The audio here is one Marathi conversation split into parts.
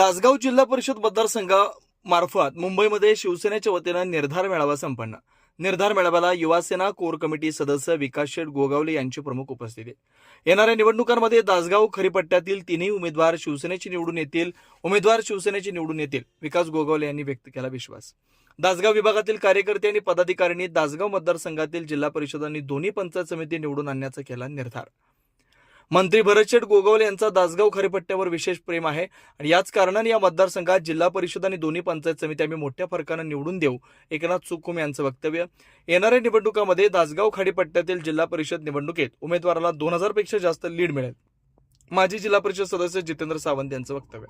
दासगाव जिल्हा परिषद मतदारसंघामार्फत मुंबईमध्ये शिवसेनेच्या वतीनं निर्धार मेळावा संपन्न. निर्धार मेळाव्याला युवासेना कोर कमिटी सदस्य विकास शेठ गोगावले यांची प्रमुख उपस्थिती. येणाऱ्या निवडणुकांमध्ये दासगाव खरीपट्ट्यातील तिन्ही उमेदवार शिवसेनेचे निवडून येतील उमेदवार शिवसेनेचे निवडून येतील विकास गोगावले यांनी व्यक्त केला विश्वास. दासगाव विभागातील कार्यकर्ते आणि पदाधिकाऱ्यांनी दासगाव मतदारसंघातील जिल्हा परिषदांनी दोन्ही पंचायत समिती निवडून आणण्याचा केला निर्धार. मंत्री भरतशेठ गोगवले यांचा दासगाव खरेपट्ट्यावर विशेष प्रेम आहे. आणि याच कारणाने या मतदारसंघात जिल्हा परिषद आणि दोन्ही पंचायत समिती आम्ही मोठ्या फरकानं निवडून देऊ. एकनाथ चुकुम यांचं वक्तव्य. येणाऱ्या निवडणुकामध्ये दासगाव खाडीपट्ट्यातील जिल्हा परिषद निवडणुकीत उमेदवाराला दोन हजारपेक्षा जास्त लीड मिळेल. माजी जिल्हा परिषद सदस्य जितेंद्र सावंत यांचं वक्तव्य.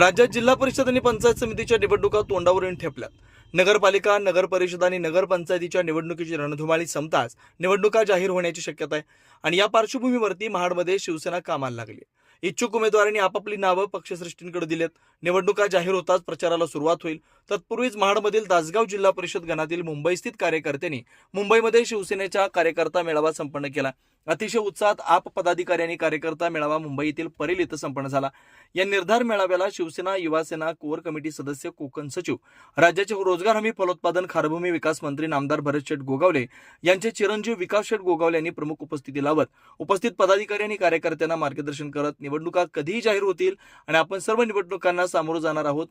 राज्यात जिल्हा परिषद आणि पंचायत समितीच्या निवडणुका तोंडावर येऊन ठेपल्यात. नगरपालिका नगर परिषद आणि नगरपंचायतीच्या निवडणुकीची रणधुमाळी संपताच निवडणुका जाहीर होण्याची शक्यता आहे. आणि या पार्श्वभूमीवरती महाडमध्ये शिवसेना कामाला लागली इच्छुक उमेदवारांनी आपापली नावं पक्षश्रेष्ठींकडे दिलेत. निवडणुका जाहीर होताच प्रचाराला सुरुवात होईल. तत्पूर्वीच महाडमधील दासगाव जिल्हा परिषद गणातील मुंबईस्थित कार्यकर्त्यांनी मुंबईमध्ये शिवसेनेचा कार्यकर्ता मेळावा संपन्न केला. अतिशय उत्साहात आप पदाधिकारी आणि कार्यकर्ता मेळावा मुंबईतील परेल इथं संपन्न झाला. या निर्धार मेळाव्याला शिवसेना युवासेना कोर कमिटी सदस्य कोकण सचिव राज्याचे रोजगार हमी फलोत्पादन खारभूमी विकास मंत्री नामदार भरत शेठ गोगावले यांचे चिरंजीव विकास शेठ गोगावले यांनी प्रमुख उपस्थिती लावत उपस्थित पदाधिकारी आणि कार्यकर्त्यांना मार्गदर्शन करत निवडणुका कधीही जाहीर होतील आणि आपण सर्व निवडणुकांना सामोरं जाणार आहोत.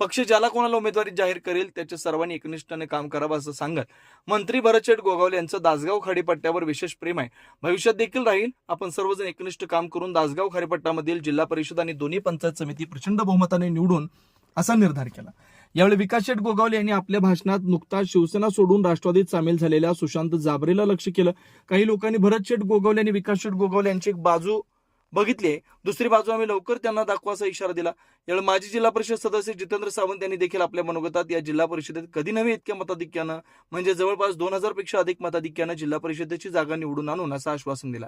पक्ष ज्याला कोणाला उमेदवारी जाहीर करेल त्याच्या सर्वांनी एकनिष्ठाने काम करावं असं सांगत मंत्री भरतशेठ गोगावले यांचं दासगाव खाडीपट्ट्यावर विशेष प्रेम आहे. भविष्यात देखील राहील. आपण सर्वजण एकनिष्ठ काम करून दासगाव खाडीपट्ट्यामधील जिल्हा परिषद आणि दोन्ही पंचायत समिती प्रचंड बहुमताने निवडून असा निर्धार केला. यावेळी विकास शेठ गोगावले यांनी आपल्या भाषणात नुकताच शिवसेना सोडून राष्ट्रवादीत सामील झालेल्या सुशांत जाबरेला लक्ष केलं. काही लोकांनी भरत शेठ गोगावले आणि विकास शेठ गोगावले यांची एक बाजू बघितले दुसरी बाजू आम्ही लवकर त्यांना दाखवाचा इशारा दिला. यावेळी माजी जिल्हा परिषद सदस्य जितेंद्र सावंत यांनी देखील आपल्या मनोगतात या जिल्हा परिषदेत कधी नव्हे इतक्या मताधिक्यानं म्हणजे जवळपास दोन हजारपेक्षा अधिक मताधिक्यानं जिल्हा परिषदेची जागा निवडून आणून असं आश्वासन दिलं.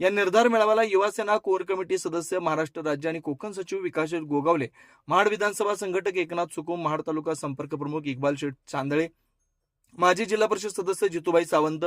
या निर्धार मेळाव्याला युवासेना कोर कमिटी सदस्य महाराष्ट्र राज्य आणि कोकण सचिव विकास गोगावले महाड विधानसभा संघटक एकनाथ सुकुम महाड तालुका संपर्क प्रमुख इक्बाल शेठ चांदळे माजी जिल्हा परिषद सदस्य जितूबाई सावंत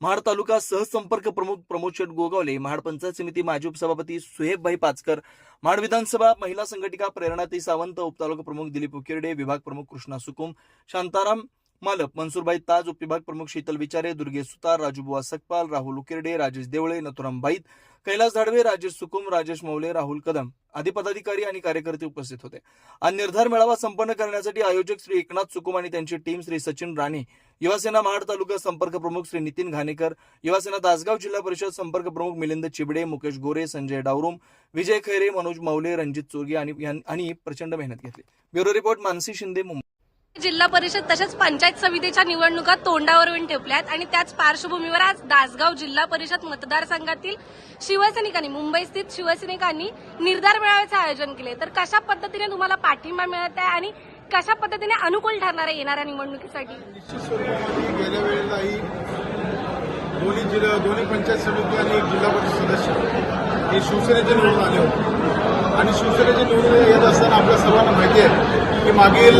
महाड तालुका सहसंपर्क प्रमुख प्रमोद शेठ गोगावले महाड पंचायत समिती माजी उपसभापती सुहेबभाई पाचकर महाड विधानसभा महिला संघटिका प्रेरणाताई सावंत उपतालुका प्रमुख दिलीप उकिरडे विभाग प्रमुख कृष्णा सुकुम शांताराम मालक मनसुरभाई ताज उपविभाग प्रमुख शीतल विचारे दुर्गे सुतार राजूबुवा सकपाल राहुल उकिरडे राजेश देवळे नथुराम बाईत कैलास धाडवे राजेश सुकुम राजेश मौले राहुल कदम आदी पदाधिकारी आणि कार्यकर्ते उपस्थित होते. हा निर्धार मेळावा संपन्न करण्यासाठी आयोजक श्री एकनाथ सुकुम आणि त्यांची टीम श्री सचिन राणे युवासेना महाड तालुका संपर्क प्रमुख श्री नितीन घाणेकर युवासेना दासगाव जिल्हा परिषद संपर्क प्रमुख मिलिंद चिबडे मुकेश गोरे संजय डावरुम विजय खैरे मनोज मौले रणजित चोरगे आणि आणि प्रचंड मेहनत घेतली. Bureau report Mansi Shinde Mumbai. जिल्हा परिषद तसेच पंचायत समितीच्या निवडणुका तोंडावर येऊन ठेपल्यात आणि त्याच पार्श्वभूमीवर आज दासगाव जिल्हा परिषद मतदारसंघातील शिवसैनिकांनी मुंबई स्थित शिवसैनिकांनी निर्धार मेळाव्याचे आयोजन केले. तर कशा पद्धतीने तुम्हाला पाठिंबा मिळत आहे आणि कशा पद्धतीने अनुकूल ठरणार आहे येणाऱ्या निवडणुकीसाठी? स्वरूपामध्ये गेल्या वेळेलाही दोन्ही जिल्हा दोन्ही पंचायत समिती आणि एक जिल्हा परिषद सदस्य हे शिवसेनेचे निवडून आले होते. आणि शिवसेनेचे निवडून येत असताना आपल्या सर्वांना माहिती आहे की मागील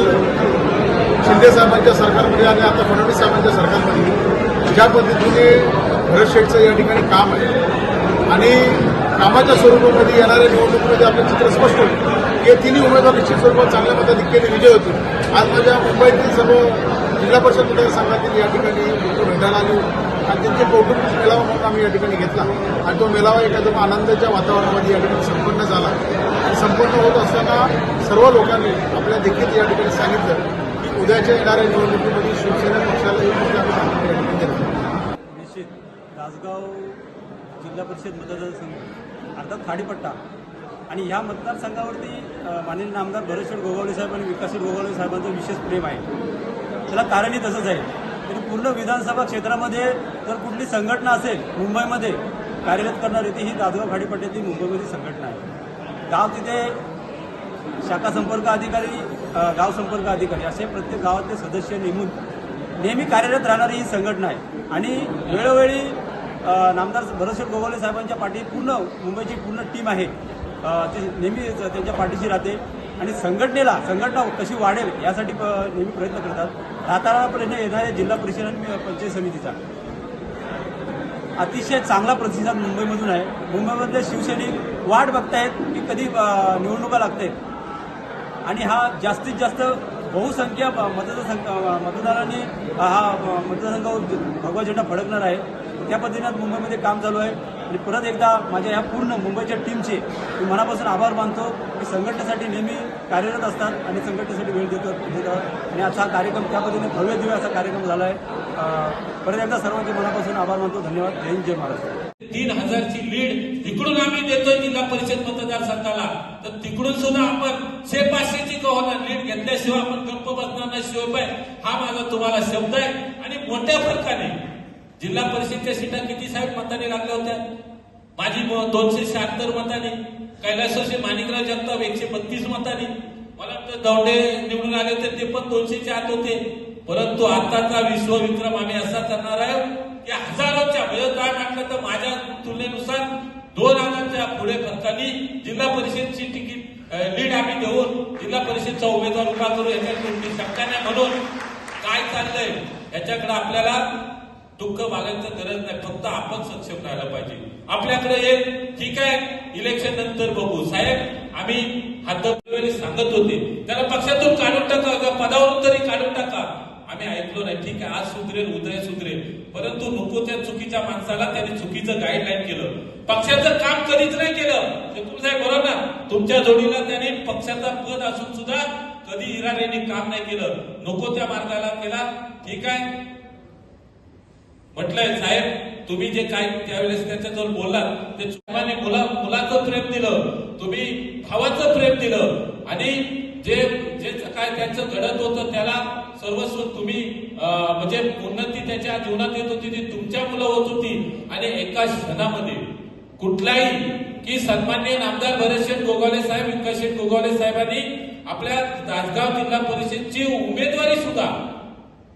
शिंदे साहेबांच्या सरकारमध्ये आणि आता फडणवीस साहेबांच्या सरकारमध्ये ज्या पद्धतीने भरत शेठचं या ठिकाणी काम आहे आणि कामाच्या स्वरूपामध्ये येणाऱ्या निवडणुकीमध्ये आपलं चित्र स्पष्ट होईल. हे तिन्ही उमेदवार निश्चित स्वरूपात चांगल्या मताधिक्याने विजय होतील. आज माझ्या मुंबईतील सर्व जिल्हा परिषद मतदारसंघातील या ठिकाणी भेटायला आली. आणि त्यांचे कौटुंबिक मेळावा म्हणून आम्ही या ठिकाणी घेतला. आणि तो मेळावा एखाद्या आनंदाच्या वातावरणामध्ये या ठिकाणी संपन्न झाला. आणि संपन्न होत असताना सर्व लोकांनी आपल्या देखील या ठिकाणी सांगितलं की उद्याच्या येणाऱ्या निवडणुकीमध्ये शिवसेना पक्षाला एक मोठा आम्ही या ठिकाणी निश्चित. दासगाव जिल्हा परिषद मतदारसंघ अर्थात खाडीपट्टा. आणि ह्या मतदारसंघावरती माननीय नामदार भरतशेठ गोगावले साहेब आणि विकासशेठ गोगावले साहेबांचं विशेष प्रेम आहे. त्याला कारणही तसंच आहे. तरी पूर्ण विधानसभा क्षेत्रामध्ये जर कुठली संघटना असेल मुंबईमध्ये कार्यरत करणारी ती ही दासगाव खाडीपट्ट्यातील मुंबईमधली संघटना आहे. गाव तिथे शाखा संपर्क अधिकारी गाव संपर्क अधिकारी असे प्रत्येक गावातले सदस्य नेमून नेहमी कार्यरत राहणारी ही संघटना आहे. आणि वेळोवेळी नामदार भरतशेठ गोगावले साहेबांच्या पाठी पूर्ण मुंबईची पूर्ण टीम आहे. ते नेहमी त्यांच्या पाठीशी राहते. आणि संघटनेला संघटना कशी वाढेल यासाठी प- नेहमी प्रयत्न करतात. राहताना येणाऱ्या जिल्हा परिषद आणि पंचायत समितीचा. अतिशय चांगला प्रतिसाद मुंबईमधून आहे. मुंबईमधले शिवसैनिक वाट बघतायत की कधी निवडणुका लागते आणि हा जास्तीत जास्त बहुसंख्य मतदारसंघ मतदारांनी हा मतदारसंघावर भगवा झेंडा फडकणार आहे. त्या पद्धतीनं मुंबईमध्ये काम चालू आहे. आणि परत एकदा माझ्या ह्या पूर्ण मुंबईच्या टीमचे मी मनापासून आभार मानतो की संघटनेसाठी नेहमी कार्यरत असतात आणि संघटनेसाठी वेळ देतात देतात. आणि असा कार्यक्रम त्या पद्धतीने भव्य दिव्य असा कार्यक्रम झाला आहे परत एकदा सर्वांचे मनापासून आभार मानतो. धन्यवाद. जय हिंद जय महाराष्ट्र. तीन हजारची लीड तिकडून आम्ही देतोय जिल्हा परिषद मतदारसंघाला. तर तिकडून सुद्धा आपण शे पाचशेची का होणार लीड घेतल्याशिवाय आपण गप्प बसणार नाही. शिवाय हा माझा तुम्हाला शब्द आहे. आणि मोठ्या फरकाने जिल्हा परिषदच्या सीटा किती साहेब मताने लागल्या होत्या? माझी दोनशे शहात्तर मताने कैलासोशी माणिकराव जगताप एकशे बत्तीस मताने. मला वाटतं दौंडे निवडून आले होते ते पण दोनशेच्या आत होते. परंतु आताचा विश्वविक्रम आम्ही असा करणार आहे की हजारोच्या म्हणजे काय म्हटलं तर माझ्या तुलनेनुसार दोन हजारच्या पुढे फरकाने जिल्हा परिषदची तिकीट लीड आम्ही देऊन जिल्हा परिषदचा उमेदवार उभा करू याच्यात कोणती नाही म्हणून काय चाललंय याच्याकडे आपल्याला दुःख मागायचं गरज नाही. फक्त आपण सक्षम राहायला पाहिजे. आपल्याकडे एक ठीक आहे इलेक्शन नंतर बघू. साहेब आम्ही हातवेळी सांगत होते. त्याला पक्षातून काढून टाका का पदावरून तरी काढून टाका. आम्ही ऐकलो नाही. ठीक आहे आज सुधरेल उदय सुधरेल. परंतु नको त्या चुकीच्या माणसाला त्यांनी चुकीचं गाईडलाईन केलं. पक्षाचं काम कधीच नाही केलं. ते तुम्ही साहेब बरोबर ना तुमच्या जोडीला त्यांनी पक्षाचा पद असून सुद्धा कधी इराणीने काम नाही केलं. नको त्या मार्गाला केला. ठीक आहे म्हटलंय साहेब तुम्ही जे काय त्यावेळेस त्याच्याजवळ बोललात ते चुकाने मुला मुलाचं प्रेम दिलं. तुम्ही भावाचं प्रेम दिलं. आणि जे जे काय त्यांचं घडत होतं त्याला सर्वस्व तुम्ही म्हणजे उन्नती त्याच्या जीवनात येत होती ती तुमच्या मुलं होत होती. आणि एका क्षणामध्ये कुठलाही की सन्मान्य नामदार भरतशेठ गोगावले साहेब विकासशेठ गोगावले साहेबांनी आपल्या तासगाव जिल्हा परिषदची उमेदवारी सुद्धा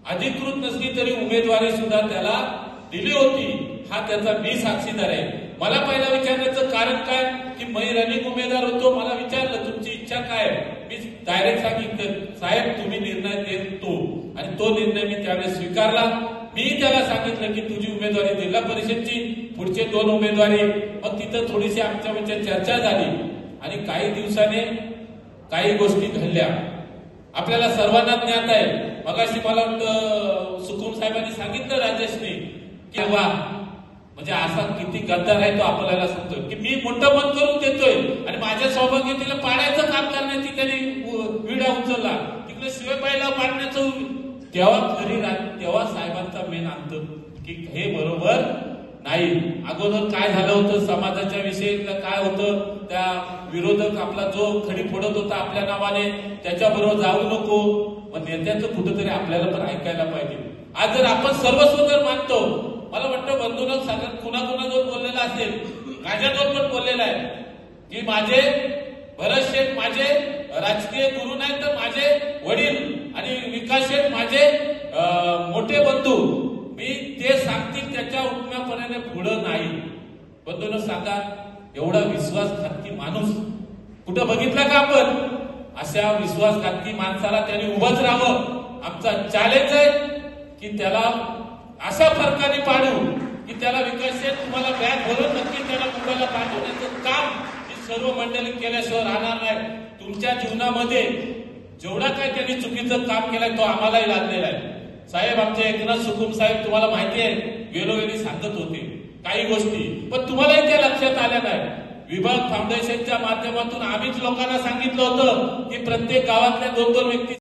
अधिकृत नसली तरी उमेदवारी सुद्धा त्याला दिली होती. हा त्याचा मी साक्षीदार आहे. मला पहिला विचारण्याचं कारण काय? की मी रनिंग उमेदवार होतो मला विचारलं तुमची इच्छा काय आहे? मी डायरेक्ट सांगितलं साहेब तुम्ही निर्णय देतो. आणि तो निर्णय मी त्यावेळेस स्वीकारला. मी त्याला सांगितलं की तुझी उमेदवारी जिल्हा परिषदची पुढचे दोन उमेदवारी. मग तिथं थोडीशी आमच्या म्हणजे चर्चा झाली. आणि काही दिवसाने काही गोष्टी घडल्या. आपल्याला सर्वांना ज्ञात आहे मगाशी मला वाटतं सुकुम साहेबांनी सांगितलं राजेशने की वा म्हणजे असा किती गद्दार आहे तो आपल्याला सांगतोय. की मी मोठं बंद करून देतोय आणि माझ्या सौभाग्यतेला पाडायचं काम करण्याची त्यांनी विडा उचलला. तिकडे शिवबाईला पाडण्याचं तेव्हा खरी रा- तेव्हा साहेबांचा मेन अंत की हे बरोबर नाही. अगोदर काय झालं होतं? समाजाच्या विषयी काय होतं? त्या विरोधक आपला जो खडी फोडत होता आपल्या नावाने त्याच्याबरोबर जाऊ नको. मग नेत्याचं कुठंतरी आपल्याला पण ऐकायला पाहिजे. आज जर आपण सर्वस्व जर मानतो मला वाटतं बंधूनं सगळ्यात कुणाकुणाजवळ बोललेला असेल माझ्याजवळ पण बोललेला आहे की माझे भरत शेठ माझे राजकीय गुरु नाही तर माझे वडील आणि विकास शेठ माझे मोठे बंधू. मी ते सांगतील त्याच्या उठण्यापर्यंत पुढं नाही. बंधून सांगा एवढा विश्वासघातकी माणूस. कुठं बघितला का आपण? अशा विश्वासघातकी माणसाला त्यांनी उभंच राहावं. आमचा चॅलेंज आहे की त्याला अशा फरकाने पाडू की त्याला विकास तुम्हाला बॅग भरून नक्की त्याला मुंबईला पाठवण्याचं काम ही सर्व मंडळी केल्याशिवाय राहणार नाही. तुमच्या जीवनामध्ये जेवढा काय त्यांनी चुकीचं काम केलंय तो आम्हालाही लागलेला आहे. साहेब आमच्या एकनाथ सुकुम साहेब तुम्हाला माहिती आहे वेळोवेळी सांगत होते काही गोष्टी पण तुम्हालाही त्या लक्षात आल्या नाही. विभाग फाउंडेशनच्या माध्यमातून आम्हीच लोकांना सांगितलं होतं की प्रत्येक गावातल्या दोन दोन व्यक्ती